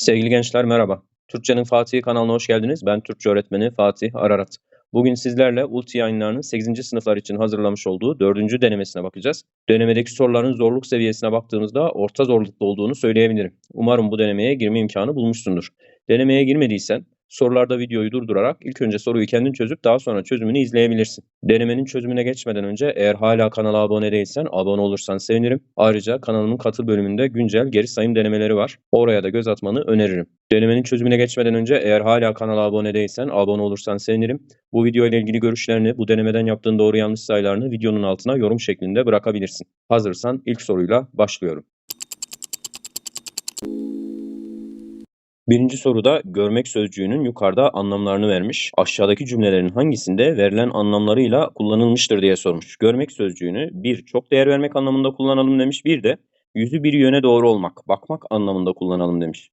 Sevgili gençler merhaba. Türkçenin Fatih kanalına hoş geldiniz. Ben Türkçe öğretmeni Fatih Ararat. Bugün sizlerle Ulti yayınlarının 8. sınıflar için hazırlamış olduğu 4. denemesine bakacağız. Denemedeki soruların zorluk seviyesine baktığımızda orta zorlukta olduğunu söyleyebilirim. Umarım bu denemeye girme imkanı bulmuşsundur. Denemeye girmediysen sorularda videoyu durdurarak ilk önce soruyu kendin çözüp daha sonra çözümünü izleyebilirsin. Denemenin çözümüne geçmeden önce eğer hala kanala abone değilsen abone olursan sevinirim. Ayrıca kanalımın katıl bölümünde güncel geri sayım denemeleri var. Oraya da göz atmanı öneririm. Denemenin çözümüne geçmeden önce eğer hala kanala abone değilsen abone olursan sevinirim. Bu video ile ilgili görüşlerini, bu denemeden yaptığın doğru yanlış sayılarını videonun altına yorum şeklinde bırakabilirsin. Hazırsan ilk soruyla başlıyorum. Birinci soruda görmek sözcüğünün yukarıda anlamlarını vermiş. Aşağıdaki cümlelerin hangisinde verilen anlamlarıyla kullanılmıştır diye sormuş. Görmek sözcüğünü bir çok değer vermek anlamında kullanalım demiş. Bir de yüzü bir yöne doğru olmak, bakmak anlamında kullanalım demiş.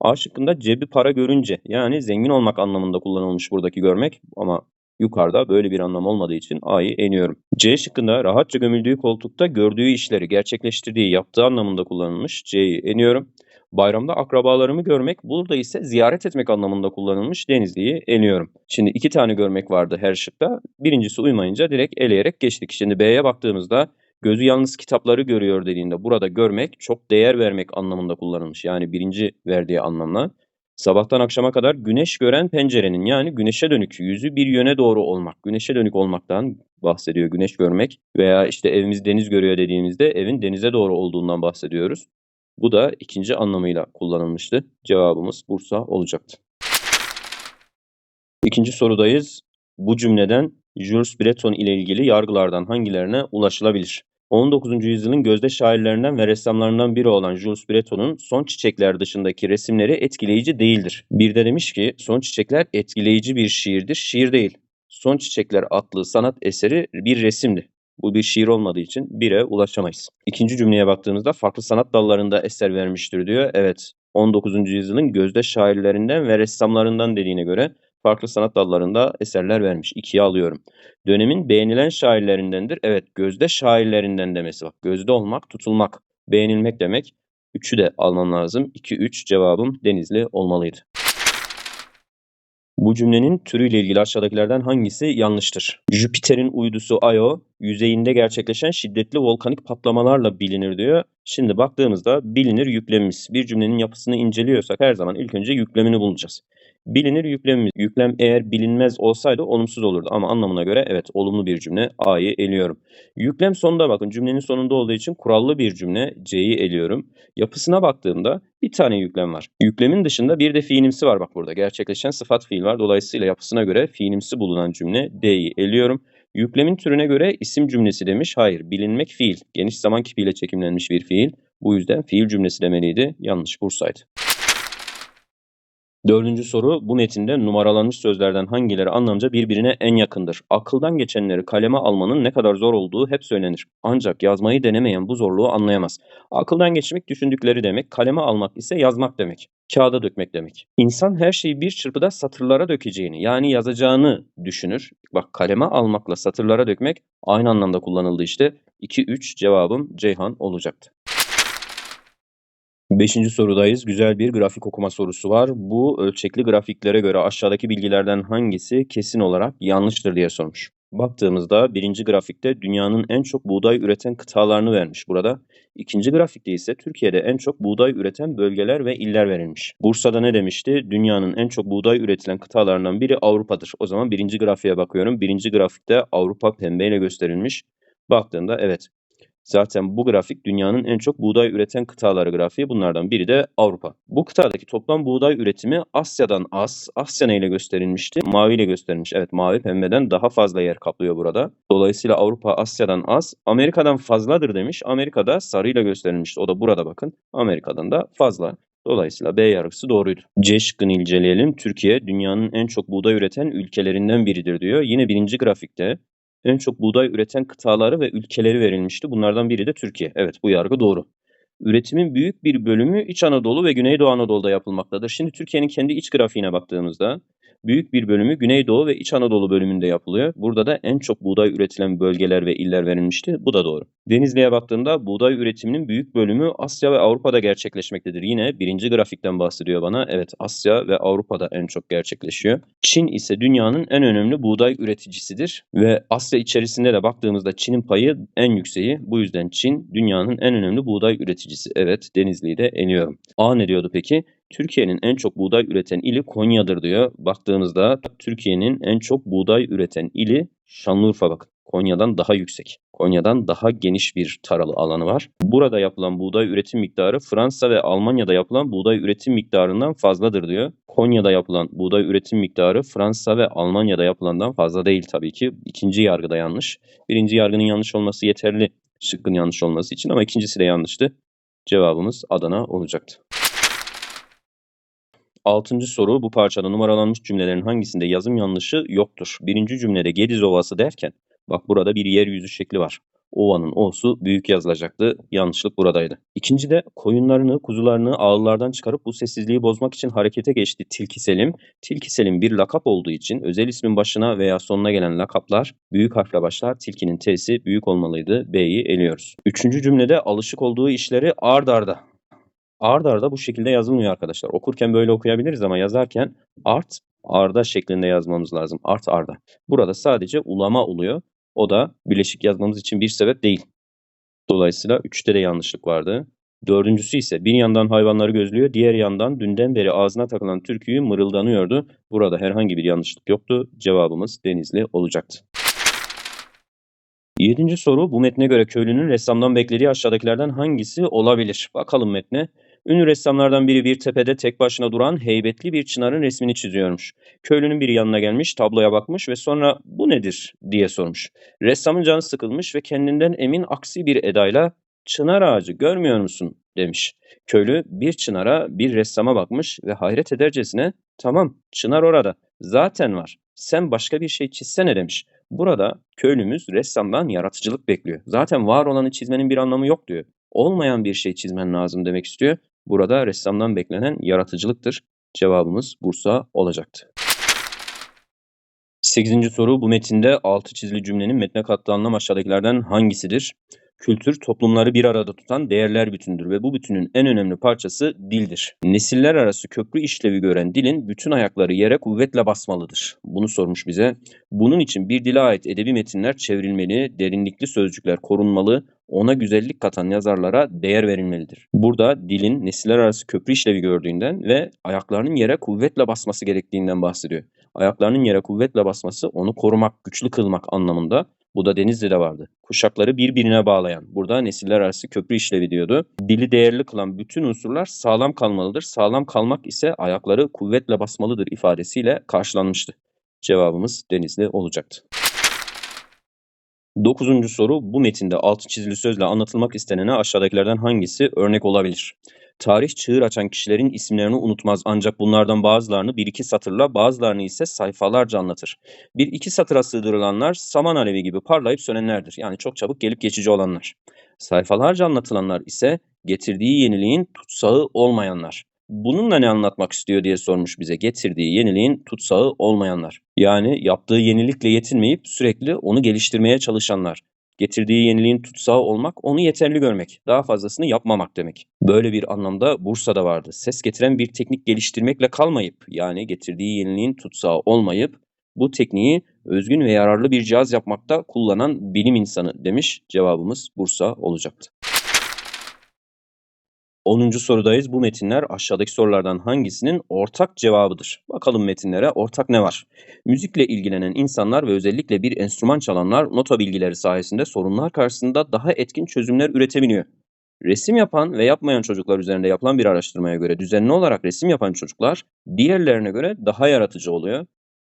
A şıkkında cebi para görünce yani zengin olmak anlamında kullanılmış buradaki görmek ama yukarıda böyle bir anlam olmadığı için A'yı eniyorum. C şıkkında rahatça gömüldüğü koltukta gördüğü işleri gerçekleştirdiği yaptığı anlamında kullanılmış. C'yi eniyorum. Bayramda akrabalarımı görmek, burada ise ziyaret etmek anlamında kullanılmış Denizli'yi eniyorum. Şimdi iki tane görmek vardı her şıkta. Birincisi uymayınca direkt eleyerek geçtik. Şimdi B'ye baktığımızda gözü yalnız kitapları görüyor dediğinde burada görmek çok değer vermek anlamında kullanılmış. Yani birinci verdiği anlamla. Sabahtan akşama kadar güneş gören pencerenin yani güneşe dönük yüzü bir yöne doğru olmak, güneşe dönük olmaktan bahsediyor güneş görmek veya işte evimiz deniz görüyor dediğimizde evin denize doğru olduğundan bahsediyoruz. Bu da ikinci anlamıyla kullanılmıştı. Cevabımız Bursa olacaktı. İkinci sorudayız. Bu cümleden Jules Breton ile ilgili yargılardan hangilerine ulaşılabilir? 19. yüzyılın gözde şairlerinden ve ressamlarından biri olan Jules Breton'un Son Çiçekler dışındaki resimleri etkileyici değildir. Bir de demiş ki Son Çiçekler etkileyici bir şiirdir, şiir değil. Son Çiçekler adlı sanat eseri bir resimdi. Bu bir şiir olmadığı için 1'e ulaşamayız. İkinci cümleye baktığımızda farklı sanat dallarında eser vermiştir diyor. Evet 19. yüzyılın gözde şairlerinden ve ressamlarından dediğine göre farklı sanat dallarında eserler vermiş. 2'ye alıyorum. Dönemin beğenilen şairlerindendir. Evet gözde şairlerinden demesi bak. Gözde olmak, tutulmak, beğenilmek demek. 3'ü de almam lazım. 2-3 cevabım Denizli olmalıydı. Bu cümlenin türüyle ilgili aşağıdakilerden hangisi yanlıştır? Jüpiter'in uydusu Io yüzeyinde gerçekleşen şiddetli volkanik patlamalarla bilinir diyor. Şimdi baktığımızda bilinir yüklemimiz. Bir cümlenin yapısını inceliyorsak her zaman ilk önce yüklemini bulacağız. Bilinir yüklemimiz. Yüklem eğer bilinmez olsaydı olumsuz olurdu ama anlamına göre evet olumlu bir cümle A'yı eliyorum. Yüklem sonunda bakın cümlenin sonunda olduğu için kurallı bir cümle C'yi eliyorum. Yapısına baktığımda bir tane yüklem var. Yüklemin dışında bir de fiilimsi var bak burada. Gerçekleşen sıfat fiil var. Dolayısıyla yapısına göre fiilimsi bulunan cümle D'yi eliyorum. Yüklemin türüne göre isim cümlesi demiş. Hayır, bilinmek fiil. Geniş zaman kipiyle çekimlenmiş bir fiil. Bu yüzden fiil cümlesi demeliydi. Yanlış Bursa'ydı. Dördüncü soru bu metinde numaralanmış sözlerden hangileri anlamca birbirine en yakındır? Akıldan geçenleri kaleme almanın ne kadar zor olduğu hep söylenir. Ancak yazmayı denemeyen bu zorluğu anlayamaz. Akıldan geçmek düşündükleri demek, kaleme almak ise yazmak demek. Kağıda dökmek demek. İnsan her şeyi bir çırpıda satırlara dökeceğini yani yazacağını düşünür. Bak kaleme almakla satırlara dökmek aynı anlamda kullanıldı işte. 2-3 cevabım Ceyhan olacaktı. Beşinci sorudayız. Güzel bir grafik okuma sorusu var. Bu ölçekli grafiklere göre aşağıdaki bilgilerden hangisi kesin olarak yanlıştır diye sormuş. Baktığımızda birinci grafikte dünyanın en çok buğday üreten kıtalarını vermiş burada. İkinci grafikte ise Türkiye'de en çok buğday üreten bölgeler ve iller verilmiş. Bursa'da ne demişti? Dünyanın en çok buğday üretilen kıtalarından biri Avrupa'dır. O zaman birinci grafiğe bakıyorum. Birinci grafikte Avrupa pembeyle gösterilmiş. Baktığımda evet Zaten bu grafik dünyanın en çok buğday üreten kıtaları grafiği. Bunlardan biri de Avrupa. Bu kıtadaki toplam buğday üretimi Asya'dan az. Asya neyle gösterilmişti? Mavi ile gösterilmiş. Evet mavi pembeden daha fazla yer kaplıyor burada. Dolayısıyla Avrupa Asya'dan az. Amerika'dan fazladır demiş. Amerika'da sarıyla gösterilmişti. O da burada bakın. Amerika'dan da fazla. Dolayısıyla B yargısı doğruydu. C şıkkını inceleyelim. Türkiye dünyanın en çok buğday üreten ülkelerinden biridir diyor. Yine birinci grafikte en çok buğday üreten kıtaları ve ülkeleri verilmişti. Bunlardan biri de Türkiye. Evet bu yargı doğru. Üretimin büyük bir bölümü İç Anadolu ve Güneydoğu Anadolu'da yapılmaktadır. Şimdi Türkiye'nin kendi iç grafiğine baktığımızda Büyük bir bölümü Güneydoğu ve İç Anadolu bölümünde yapılıyor. Burada da en çok buğday üretilen bölgeler ve iller verilmişti. Bu da doğru. Denizli'ye baktığında buğday üretiminin büyük bölümü Asya ve Avrupa'da gerçekleşmektedir. Yine birinci grafikten bahsediyor bana. Evet Asya ve Avrupa'da en çok gerçekleşiyor. Çin ise dünyanın en önemli buğday üreticisidir. Ve Asya içerisinde de baktığımızda Çin'in payı en yükseği. Bu yüzden Çin dünyanın en önemli buğday üreticisi. Evet Denizli'yi de eniyorum. A ne diyordu peki? Türkiye'nin en çok buğday üreten ili Konya'dır diyor. Baktığımızda Türkiye'nin en çok buğday üreten ili Şanlıurfa bakın. Konya'dan daha yüksek. Konya'dan daha geniş bir taralı alanı var. Burada yapılan buğday üretim miktarı Fransa ve Almanya'da yapılan buğday üretim miktarından fazladır diyor. Konya'da yapılan buğday üretim miktarı Fransa ve Almanya'da yapılandan fazla değil tabii ki. İkinci yargıda yanlış. Birinci yargının yanlış olması yeterli şıkkın yanlış olması için ama ikincisi de yanlıştı. Cevabımız Adana olacaktı. Altıncı soru bu parçada numaralanmış cümlelerin hangisinde yazım yanlışı yoktur? Birinci cümlede Gediz Ovası derken bak burada bir yeryüzü şekli var. Ova'nın O'su büyük yazılacaktı. Yanlışlık buradaydı. İkinci de koyunlarını, kuzularını ağıllardan çıkarıp bu sessizliği bozmak için harekete geçti Tilki Selim. Tilki Selim bir lakap olduğu için özel ismin başına veya sonuna gelen lakaplar büyük harfle başlar. Tilkinin T'si büyük olmalıydı. B'yi eliyoruz. Üçüncü cümlede alışık olduğu işleri ard arda Ard arda bu şekilde yazılmıyor arkadaşlar. Okurken böyle okuyabiliriz ama yazarken art arda şeklinde yazmamız lazım. Art arda. Burada sadece ulama oluyor. O da bileşik yazmamız için bir sebep değil. Dolayısıyla 3'te de yanlışlık vardı. Dördüncüsü ise bir yandan hayvanları gözlüyor, diğer yandan dünden beri ağzına takılan türküyü mırıldanıyordu. Burada herhangi bir yanlışlık yoktu. Cevabımız Denizli olacaktı. Yedinci soru bu metne göre köylünün ressamdan beklediği aşağıdakilerden hangisi olabilir? Bakalım metne. Ünlü ressamlardan biri bir tepede tek başına duran heybetli bir çınarın resmini çiziyormuş. Köylünün biri yanına gelmiş, tabloya bakmış ve sonra bu nedir diye sormuş. Ressamın canı sıkılmış ve kendinden emin aksi bir edayla çınar ağacı görmüyor musun demiş. Köylü bir çınara bir ressama bakmış ve hayret edercesine tamam çınar orada zaten var sen başka bir şey çizsene demiş. Burada köylümüz ressamdan yaratıcılık bekliyor. Zaten var olanı çizmenin bir anlamı yok diyor. Olmayan bir şey çizmen lazım demek istiyor. Burada ressamdan beklenen yaratıcılıktır. Cevabımız Bursa olacaktı. 8. soru bu metinde altı çizili cümlenin metne kattığı anlam aşağıdakilerden hangisidir? Kültür toplumları bir arada tutan değerler bütündür ve bu bütünün en önemli parçası dildir. Nesiller arası köprü işlevi gören dilin bütün ayakları yere kuvvetle basmalıdır. Bunu sormuş bize. Bunun için bir dile ait edebi metinler çevrilmeli, derinlikli sözcükler korunmalı, ona güzellik katan yazarlara değer verilmelidir. Burada dilin nesiller arası köprü işlevi gördüğünden ve ayaklarının yere kuvvetle basması gerektiğinden bahsediyor. Ayaklarının yere kuvvetle basması onu korumak, güçlü kılmak anlamında. Bu da Denizli'de vardı. Kuşakları birbirine bağlayan, burada nesiller arası köprü işlevi diyordu. Dili değerli kılan bütün unsurlar sağlam kalmalıdır. Sağlam kalmak ise ayakları kuvvetle basmalıdır ifadesiyle karşılanmıştı. Cevabımız Denizli olacaktı. Dokuzuncu soru bu metinde altı çizili sözle anlatılmak istenene aşağıdakilerden hangisi örnek olabilir? Tarih çığır açan kişilerin isimlerini unutmaz ancak bunlardan bazılarını bir iki satırla bazılarını ise sayfalarca anlatır. Bir iki satıra sığdırılanlar saman alevi gibi parlayıp sönenlerdir. Yani çok çabuk gelip geçici olanlar. Sayfalarca anlatılanlar ise getirdiği yeniliğin tutsağı olmayanlar. Bununla ne anlatmak istiyor diye sormuş bize. Getirdiği yeniliğin tutsağı olmayanlar. Yani yaptığı yenilikle yetinmeyip sürekli onu geliştirmeye çalışanlar. Getirdiği yeniliğin tutsağı olmak, onu yeterli görmek, daha fazlasını yapmamak demek. Böyle bir anlamda Bursa'da vardı. Ses getiren bir teknik geliştirmekle kalmayıp, yani getirdiği yeniliğin tutsağı olmayıp, bu tekniği özgün ve yararlı bir cihaz yapmakta kullanan bilim insanı demiş. Cevabımız Bursa olacaktı. 10. sorudayız. Bu metinler aşağıdaki sorulardan hangisinin ortak cevabıdır? Bakalım metinlere ortak ne var? Müzikle ilgilenen insanlar ve özellikle bir enstrüman çalanlar nota bilgileri sayesinde sorunlar karşısında daha etkin çözümler üretebiliyor. Resim yapan ve yapmayan çocuklar üzerinde yapılan bir araştırmaya göre düzenli olarak resim yapan çocuklar diğerlerine göre daha yaratıcı oluyor.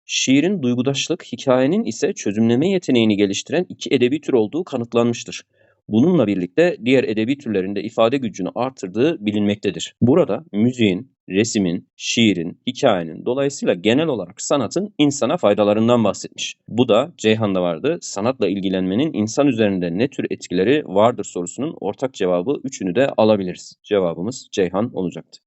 Şiirin duygudaşlık, hikayenin ise çözümleme yeteneğini geliştiren iki edebi tür olduğu kanıtlanmıştır. Bununla birlikte diğer edebi türlerinde ifade gücünü artırdığı bilinmektedir. Burada müziğin, resimin, şiirin, hikayenin dolayısıyla genel olarak sanatın insana faydalarından bahsetmiş. Bu da Ceyhan'da vardı. Sanatla ilgilenmenin insan üzerinde ne tür etkileri vardır sorusunun ortak cevabı üçünü de alabiliriz. Cevabımız Ceyhan olacaktı.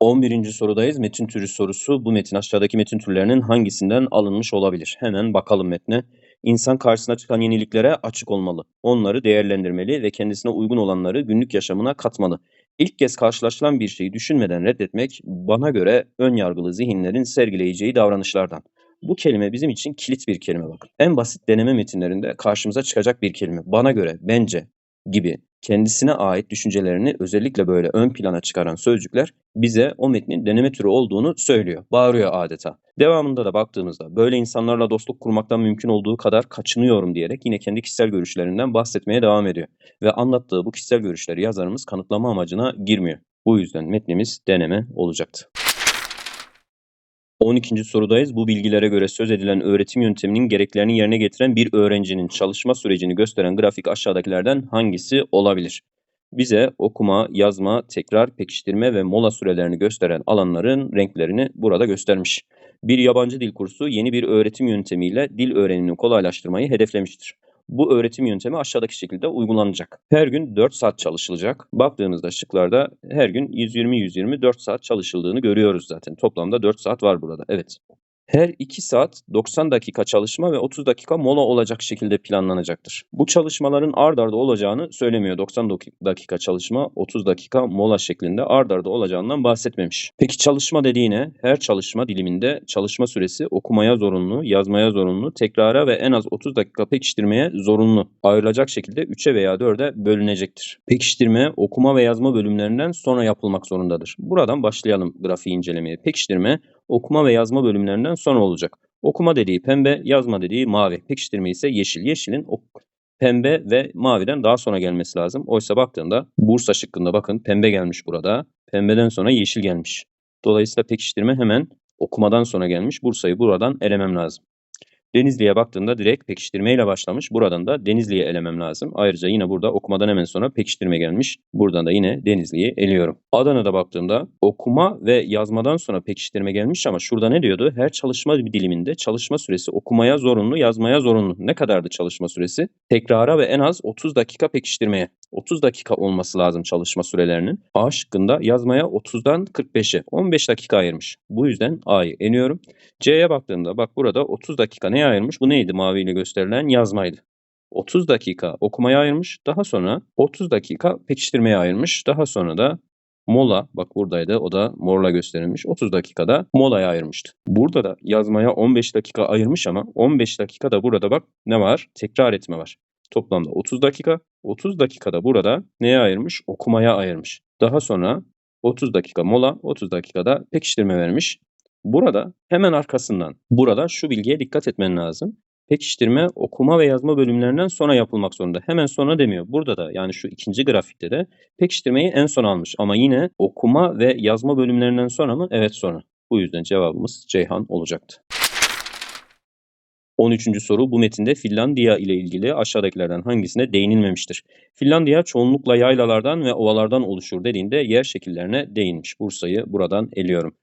11. sorudayız. Metin türü sorusu. Bu metin aşağıdaki metin türlerinin hangisinden alınmış olabilir? Hemen bakalım metne. İnsan karşısına çıkan yeniliklere açık olmalı. Onları değerlendirmeli ve kendisine uygun olanları günlük yaşamına katmalı. İlk kez karşılaşılan bir şeyi düşünmeden reddetmek bana göre ön yargılı zihinlerin sergileyeceği davranışlardan. Bu kelime bizim için kilit bir kelime bakın. En basit deneme metinlerinde karşımıza çıkacak bir kelime. Bana göre, bence gibi kendisine ait düşüncelerini özellikle böyle ön plana çıkaran sözcükler bize o metnin deneme türü olduğunu söylüyor. Bağırıyor adeta. Devamında da baktığımızda böyle insanlarla dostluk kurmaktan mümkün olduğu kadar kaçınıyorum diyerek yine kendi kişisel görüşlerinden bahsetmeye devam ediyor. Ve anlattığı bu kişisel görüşleri yazarımız kanıtlama amacına girmiyor. Bu yüzden metnimiz deneme olacaktı. 12. sorudayız. Bu bilgilere göre söz edilen öğretim yönteminin gereklerini yerine getiren bir öğrencinin çalışma sürecini gösteren grafik aşağıdakilerden hangisi olabilir? Bize okuma, yazma, tekrar, pekiştirme ve mola sürelerini gösteren alanların renklerini burada göstermiş. Bir yabancı dil kursu yeni bir öğretim yöntemiyle dil öğrenimini kolaylaştırmayı hedeflemiştir. Bu öğretim yöntemi aşağıdaki şekilde uygulanacak. Her gün 4 saat çalışılacak. Baktığınızda şıklarda her gün 120-120 4 saat çalışıldığını görüyoruz zaten. Toplamda 4 saat var burada. Evet. Her 2 saat 90 dakika çalışma ve 30 dakika mola olacak şekilde planlanacaktır. Bu çalışmaların ard arda olacağını söylemiyor. 90 dakika çalışma, 30 dakika mola şeklinde ard arda olacağından bahsetmemiş. Peki çalışma dediğine her çalışma diliminde çalışma süresi okumaya zorunlu, yazmaya zorunlu, tekrara ve en az 30 dakika pekiştirmeye zorunlu. Ayrılacak şekilde 3'e veya 4'e bölünecektir. Pekiştirme okuma ve yazma bölümlerinden sonra yapılmak zorundadır. Buradan başlayalım grafiği incelemeye. Pekiştirme okuma ve yazma bölümlerinden sonra olacak. Okuma dediği pembe, yazma dediği mavi. Pekiştirme ise yeşil. Yeşilin pembe ve maviden daha sonra gelmesi lazım. Oysa baktığında Bursa şıkkında bakın pembe gelmiş burada. Pembeden sonra yeşil gelmiş. Dolayısıyla pekiştirme hemen okumadan sonra gelmiş. Bursa'yı buradan elemem lazım. Denizli'ye baktığında direkt pekiştirmeyle başlamış. Buradan da Denizli'ye elemem lazım. Ayrıca yine burada okumadan hemen sonra pekiştirme gelmiş. Buradan da yine Denizli'yi eliyorum. Adana'da baktığımda okuma ve yazmadan sonra pekiştirme gelmiş ama şurada ne diyordu? Her çalışma diliminde çalışma süresi okumaya zorunlu, yazmaya zorunlu. Ne kadardı çalışma süresi? Tekrara ve en az 30 dakika pekiştirmeye. 30 dakika olması lazım çalışma sürelerinin. A şıkkında yazmaya 30'dan 45'e 15 dakika ayırmış. Bu yüzden A'yı eniyorum. C'ye baktığımda bak burada 30 dakika neye ayırmış? Bu neydi maviyle gösterilen? Yazmaydı. 30 dakika okumaya ayırmış. Daha sonra 30 dakika pekiştirmeye ayırmış. Daha sonra da mola bak buradaydı o da morla gösterilmiş. 30 dakikada molaya ayırmıştı. Burada da yazmaya 15 dakika ayırmış ama 15 dakikada burada bak ne var? Tekrar etme var. Toplamda 30 dakika. 30 dakikada burada neye ayırmış? Okumaya ayırmış. Daha sonra 30 dakika mola, 30 dakikada pekiştirme vermiş. Burada hemen arkasından burada şu bilgiye dikkat etmen lazım. Pekiştirme okuma ve yazma bölümlerinden sonra yapılmak zorunda. Hemen sonra demiyor. Burada da yani şu ikinci grafikte de pekiştirmeyi en son almış. Ama yine okuma ve yazma bölümlerinden sonra mı? Evet sonra. Bu yüzden cevabımız Ceyhan olacaktı. 13. soru bu metinde Finlandiya ile ilgili aşağıdakilerden hangisine değinilmemiştir? Finlandiya çoğunlukla yaylalardan ve ovalardan oluşur dediğinde yer şekillerine değinmiş. Bursa'yı buradan eliyorum.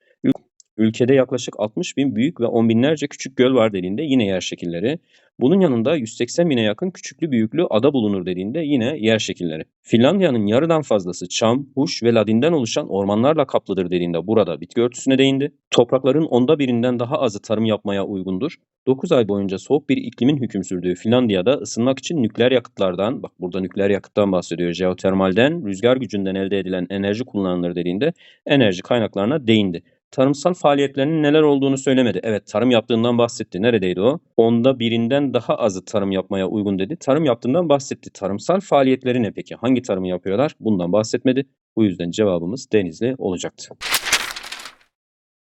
Ülkede yaklaşık 60 bin büyük ve on binlerce küçük göl var dediğinde yine yer şekilleri. Bunun yanında 180 bine yakın küçüklü büyüklü ada bulunur dediğinde yine yer şekilleri. Finlandiya'nın yarıdan fazlası çam, huş ve ladinden oluşan ormanlarla kaplıdır dediğinde burada bitki örtüsüne değindi. Toprakların onda birinden daha azı tarım yapmaya uygundur. 9 ay boyunca soğuk bir iklimin hüküm sürdüğü Finlandiya'da ısınmak için nükleer yakıtlardan, bak burada nükleer yakıttan bahsediyor, jeotermalden, rüzgar gücünden elde edilen enerji kullanılır dediğinde enerji kaynaklarına değindi tarımsal faaliyetlerinin neler olduğunu söylemedi. Evet tarım yaptığından bahsetti. Neredeydi o? Onda birinden daha azı tarım yapmaya uygun dedi. Tarım yaptığından bahsetti. Tarımsal faaliyetleri ne peki? Hangi tarımı yapıyorlar? Bundan bahsetmedi. Bu yüzden cevabımız Denizli olacaktı.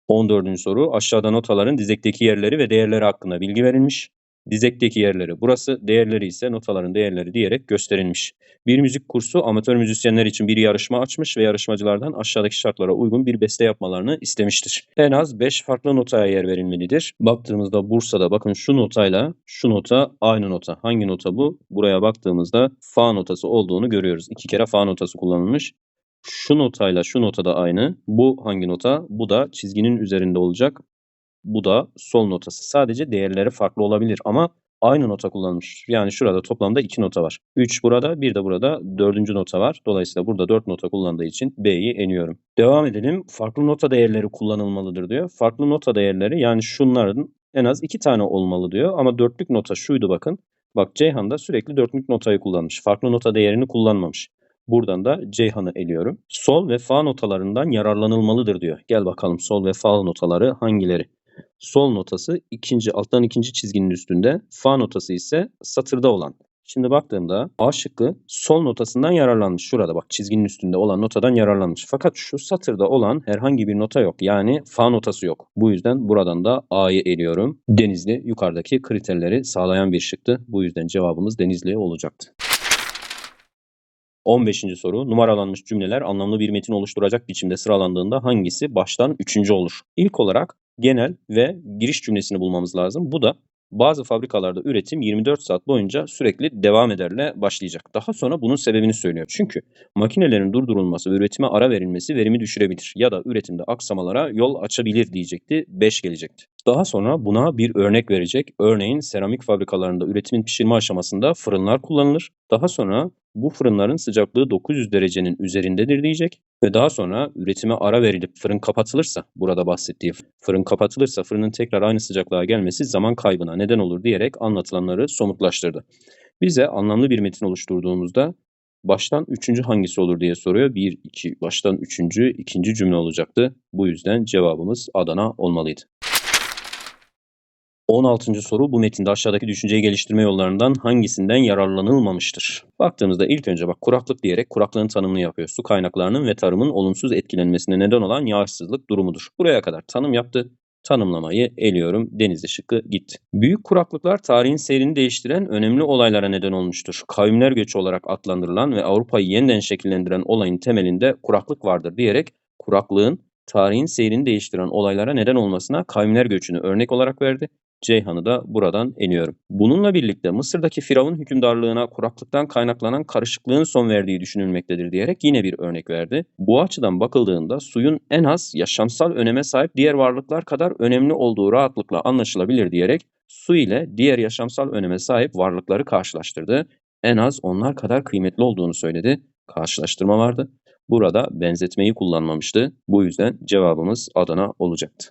14. soru aşağıda notaların dizekteki yerleri ve değerleri hakkında bilgi verilmiş. Dizekteki yerleri burası, değerleri ise notaların değerleri diyerek gösterilmiş. Bir müzik kursu amatör müzisyenler için bir yarışma açmış ve yarışmacılardan aşağıdaki şartlara uygun bir beste yapmalarını istemiştir. En az 5 farklı notaya yer verilmelidir. Baktığımızda Bursa'da bakın şu notayla şu nota aynı nota. Hangi nota bu? Buraya baktığımızda fa notası olduğunu görüyoruz. İki kere fa notası kullanılmış. Şu notayla şu nota da aynı. Bu hangi nota? Bu da çizginin üzerinde olacak. Bu da sol notası. Sadece değerleri farklı olabilir ama aynı nota kullanmış. Yani şurada toplamda 2 nota var. 3 burada, bir de burada 4. nota var. Dolayısıyla burada 4 nota kullandığı için B'yi eniyorum. Devam edelim. Farklı nota değerleri kullanılmalıdır diyor. Farklı nota değerleri yani şunların en az 2 tane olmalı diyor. Ama dörtlük nota şuydu bakın. Bak Ceyhan da sürekli dörtlük notayı kullanmış. Farklı nota değerini kullanmamış. Buradan da Ceyhan'ı eliyorum. Sol ve fa notalarından yararlanılmalıdır diyor. Gel bakalım sol ve fa notaları hangileri? Sol notası ikinci alttan ikinci çizginin üstünde. Fa notası ise satırda olan. Şimdi baktığımda A şıkkı sol notasından yararlanmış. Şurada bak çizginin üstünde olan notadan yararlanmış. Fakat şu satırda olan herhangi bir nota yok. Yani fa notası yok. Bu yüzden buradan da A'yı eliyorum. Denizli yukarıdaki kriterleri sağlayan bir şıktı. Bu yüzden cevabımız Denizli olacaktı. 15. soru. Numaralanmış cümleler anlamlı bir metin oluşturacak biçimde sıralandığında hangisi baştan üçüncü olur? İlk olarak genel ve giriş cümlesini bulmamız lazım. Bu da bazı fabrikalarda üretim 24 saat boyunca sürekli devam ederle başlayacak. Daha sonra bunun sebebini söylüyor. Çünkü makinelerin durdurulması üretime ara verilmesi verimi düşürebilir ya da üretimde aksamalara yol açabilir diyecekti. 5 gelecekti. Daha sonra buna bir örnek verecek. Örneğin seramik fabrikalarında üretimin pişirme aşamasında fırınlar kullanılır. Daha sonra bu fırınların sıcaklığı 900 derecenin üzerindedir diyecek ve daha sonra üretime ara verilip fırın kapatılırsa burada bahsettiği fırın kapatılırsa fırının tekrar aynı sıcaklığa gelmesi zaman kaybına neden olur diyerek anlatılanları somutlaştırdı. Bize anlamlı bir metin oluşturduğumuzda baştan üçüncü hangisi olur diye soruyor. Bir, iki, baştan üçüncü, ikinci cümle olacaktı. Bu yüzden cevabımız Adana olmalıydı. 16. soru bu metinde aşağıdaki düşünceyi geliştirme yollarından hangisinden yararlanılmamıştır? Baktığımızda ilk önce bak kuraklık diyerek kuraklığın tanımını yapıyor. Su kaynaklarının ve tarımın olumsuz etkilenmesine neden olan yağışsızlık durumudur. Buraya kadar tanım yaptı. Tanımlamayı eliyorum. Denizli şıkkı gitti. Büyük kuraklıklar tarihin seyrini değiştiren önemli olaylara neden olmuştur. Kavimler göçü olarak adlandırılan ve Avrupa'yı yeniden şekillendiren olayın temelinde kuraklık vardır diyerek kuraklığın tarihin seyrini değiştiren olaylara neden olmasına kavimler göçünü örnek olarak verdi. Ceyhan'ı da buradan eniyorum. Bununla birlikte Mısır'daki Firavun hükümdarlığına kuraklıktan kaynaklanan karışıklığın son verdiği düşünülmektedir diyerek yine bir örnek verdi. Bu açıdan bakıldığında suyun en az yaşamsal öneme sahip diğer varlıklar kadar önemli olduğu rahatlıkla anlaşılabilir diyerek su ile diğer yaşamsal öneme sahip varlıkları karşılaştırdı. En az onlar kadar kıymetli olduğunu söyledi. Karşılaştırma vardı. Burada benzetmeyi kullanmamıştı. Bu yüzden cevabımız Adana olacaktı.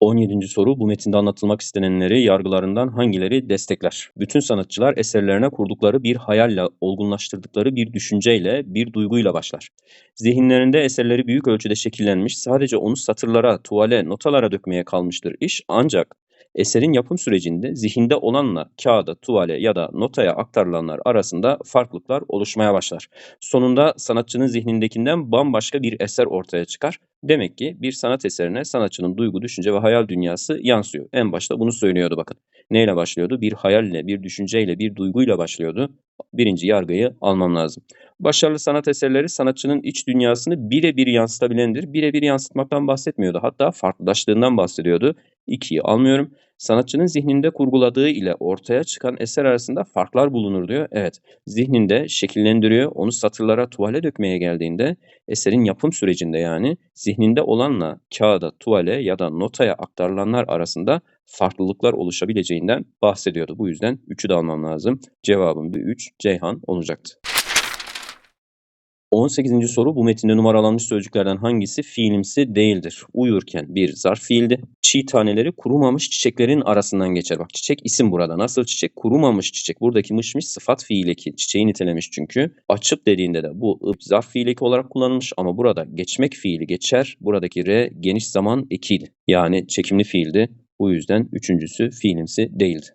17. soru bu metinde anlatılmak istenenleri yargılarından hangileri destekler? Bütün sanatçılar eserlerine kurdukları bir hayalle, olgunlaştırdıkları bir düşünceyle, bir duyguyla başlar. Zihinlerinde eserleri büyük ölçüde şekillenmiş, sadece onu satırlara, tuvale, notalara dökmeye kalmıştır iş ancak Eserin yapım sürecinde zihinde olanla kağıda, tuvale ya da notaya aktarılanlar arasında farklılıklar oluşmaya başlar. Sonunda sanatçının zihnindekinden bambaşka bir eser ortaya çıkar. Demek ki bir sanat eserine sanatçının duygu, düşünce ve hayal dünyası yansıyor. En başta bunu söylüyordu bakın. Neyle başlıyordu? Bir hayalle, bir düşünceyle, bir duyguyla başlıyordu. Birinci yargıyı almam lazım. Başarılı sanat eserleri sanatçının iç dünyasını birebir yansıtabilendir. Birebir yansıtmaktan bahsetmiyordu. Hatta farklılaştığından bahsediyordu. İkiyi almıyorum. Sanatçının zihninde kurguladığı ile ortaya çıkan eser arasında farklar bulunur diyor. Evet, zihninde şekillendiriyor. Onu satırlara, tuvale dökmeye geldiğinde eserin yapım sürecinde yani zihninde olanla kağıda, tuvale ya da notaya aktarılanlar arasında farklılıklar oluşabileceğinden bahsediyordu. Bu yüzden 3'ü de almam lazım. Cevabım bir 3 Ceyhan olacaktı. 18. soru bu metinde numaralanmış sözcüklerden hangisi fiilimsi değildir? Uyurken bir zarf fiildi. Çiğ taneleri kurumamış çiçeklerin arasından geçer. Bak çiçek isim burada. Nasıl çiçek? Kurumamış çiçek. Buradaki mışmış sıfat fiileki. Çiçeği nitelemiş çünkü. Açıp dediğinde de bu ıp zarf fiileki olarak kullanılmış ama burada geçmek fiili geçer. Buradaki re geniş zaman ekiydi. Yani çekimli fiildi. Bu yüzden üçüncüsü fiilimsi değildi.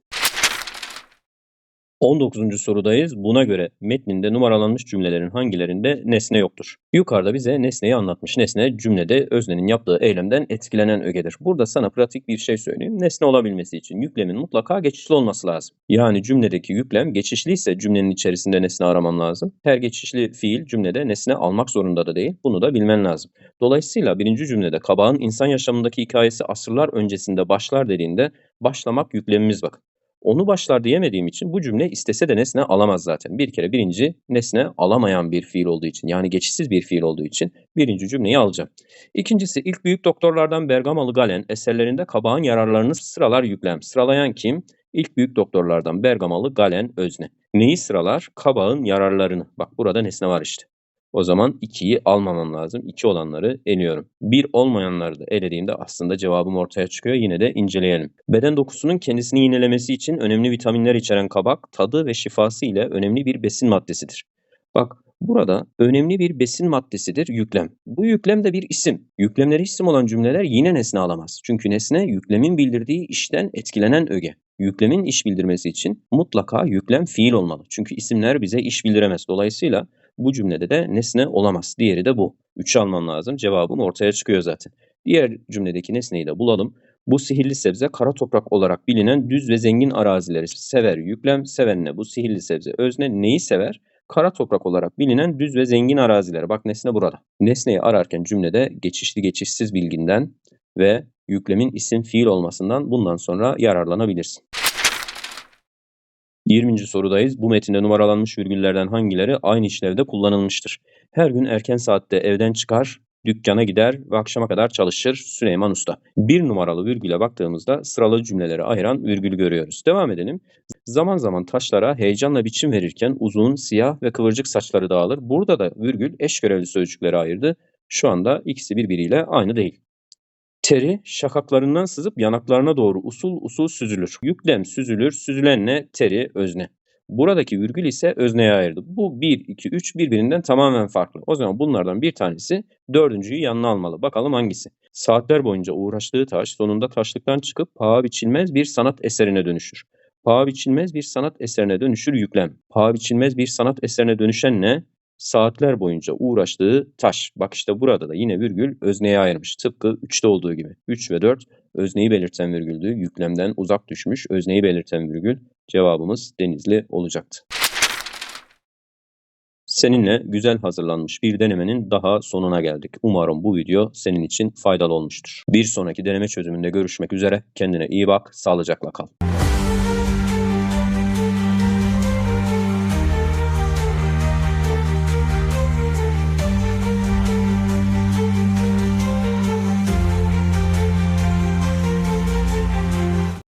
19. sorudayız. Buna göre metninde numaralanmış cümlelerin hangilerinde nesne yoktur? Yukarıda bize nesneyi anlatmış. Nesne cümlede öznenin yaptığı eylemden etkilenen ögedir. Burada sana pratik bir şey söyleyeyim. Nesne olabilmesi için yüklemin mutlaka geçişli olması lazım. Yani cümledeki yüklem geçişliyse cümlenin içerisinde nesne aramam lazım. Her geçişli fiil cümlede nesne almak zorunda da değil. Bunu da bilmen lazım. Dolayısıyla birinci cümlede kabağın insan yaşamındaki hikayesi asırlar öncesinde başlar dediğinde başlamak yüklemimiz bakın. Onu başlar diyemediğim için bu cümle istese de nesne alamaz zaten. Bir kere birinci nesne alamayan bir fiil olduğu için yani geçişsiz bir fiil olduğu için birinci cümleyi alacağım. İkincisi ilk büyük doktorlardan Bergamalı Galen eserlerinde kabağın yararlarını sıralar yüklem. Sıralayan kim? İlk büyük doktorlardan Bergamalı Galen özne. Neyi sıralar? Kabağın yararlarını. Bak burada nesne var işte. O zaman 2'yi almamam lazım. 2 olanları eliyorum. 1 olmayanları da elediğimde aslında cevabım ortaya çıkıyor. Yine de inceleyelim. Beden dokusunun kendisini yinelemesi için önemli vitaminler içeren kabak tadı ve şifası ile önemli bir besin maddesidir. Bak burada önemli bir besin maddesidir yüklem. Bu yüklem de bir isim. Yüklemleri isim olan cümleler yine nesne alamaz. Çünkü nesne yüklemin bildirdiği işten etkilenen öge. Yüklemin iş bildirmesi için mutlaka yüklem fiil olmalı. Çünkü isimler bize iş bildiremez. Dolayısıyla bu cümlede de nesne olamaz. Diğeri de bu. 3'ü almam lazım. Cevabım ortaya çıkıyor zaten. Diğer cümledeki nesneyi de bulalım. Bu sihirli sebze kara toprak olarak bilinen düz ve zengin arazileri sever. Yüklem sevenine bu sihirli sebze özne neyi sever? Kara toprak olarak bilinen düz ve zengin arazileri. Bak nesne burada. Nesneyi ararken cümlede geçişli geçişsiz bilginden ve yüklemin isim fiil olmasından bundan sonra yararlanabilirsin. 20. sorudayız. Bu metinde numaralanmış virgüllerden hangileri aynı işlevde kullanılmıştır? Her gün erken saatte evden çıkar, dükkana gider ve akşama kadar çalışır Süleyman Usta. Bir numaralı virgüle baktığımızda sıralı cümleleri ayıran virgül görüyoruz. Devam edelim. Zaman zaman taşlara heyecanla biçim verirken uzun, siyah ve kıvırcık saçları dağılır. Burada da virgül eş görevli sözcükleri ayırdı. Şu anda ikisi birbiriyle aynı değil. Teri şakaklarından sızıp yanaklarına doğru usul usul süzülür. Yüklem süzülür, süzülenle teri özne. Buradaki virgül ise özneye ayırdı. Bu 1, 2, 3 birbirinden tamamen farklı. O zaman bunlardan bir tanesi dördüncüyü yanına almalı. Bakalım hangisi? Saatler boyunca uğraştığı taş sonunda taşlıktan çıkıp paha biçilmez bir sanat eserine dönüşür. Paha biçilmez bir sanat eserine dönüşür yüklem. Paha biçilmez bir sanat eserine dönüşen ne? Saatler boyunca uğraştığı taş. Bak işte burada da yine virgül özneye ayırmış. Tıpkı 3'te olduğu gibi. 3 ve 4 özneyi belirten virgüldü. Yüklemden uzak düşmüş özneyi belirten virgül. Cevabımız Denizli olacaktı. Seninle güzel hazırlanmış bir denemenin daha sonuna geldik. Umarım bu video senin için faydalı olmuştur. Bir sonraki deneme çözümünde görüşmek üzere. Kendine iyi bak, sağlıcakla kal.